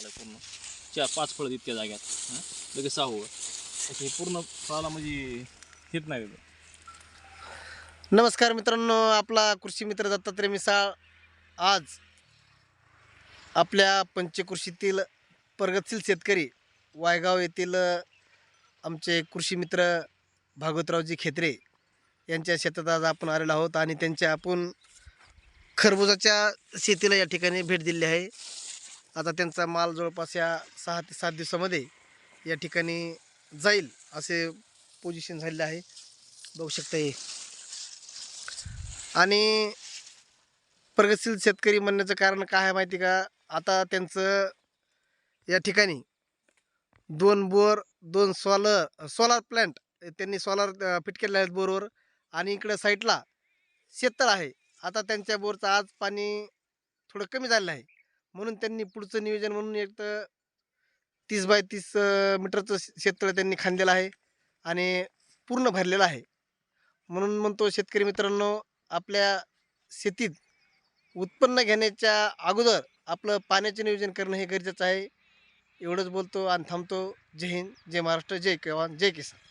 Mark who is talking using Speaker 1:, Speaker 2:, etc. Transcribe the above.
Speaker 1: आलं पूर्ण. चार पाच फळं इतक्या जाग्यात. लगेच सहा हे पूर्ण फळाला म्हणजे हेच नाही
Speaker 2: नमस्कार मित्रांनो आपला कृषी मित्र दत्तात्रय मिसाळ आज आपल्या पंचकृषीतील प्रगतशील शेतकरी वायगाव येथील आमचे कृषी मित्र भागवतरावजी खेत्रे यांच्या शेतात आज आपण आलेलो आहोत आणि त्यांच्या आपण खरबुजाच्या शेतीला या ठिकाणी भेट दिली आहे. आता त्यांचा माल जवळपास या सहा ते सात दिवसामध्ये या ठिकाणी जाईल असे पोझिशन झालेलं आहे. बघू शकता हे. आणि प्रगतशील शेतकरी म्हणण्याचं कारण काय आहे माहिती का? आता त्यांचं या ठिकाणी दोन बोर दोन सॉलर सोलार प्लॅन्ट त्यांनी सोलार फिट केलेले आहेत बोरवर. आणि इकडं साईडला शेततळ आहे. आता त्यांच्या बोरचं आज पाणी थोडं कमी झालेलं आहे. म्हणून त्यांनी पुढचं नियोजन म्हणून एक तर तीस बाय तीस मीटरचं शेततळ त्यांनी खांदलेलं आहे आणि पूर्ण भरलेलं आहे. म्हणून म्हणतो शेतकरी मित्रांनो आपल्या शेतीत उत्पन्न घेण्याच्या अगोदर आपलं पाण्याचे नियोजन करणं हे गरजेचं आहे. एवढंच बोलतो आणि थांबतो. जय हिंद जय महाराष्ट्र जय किवान जय किसान.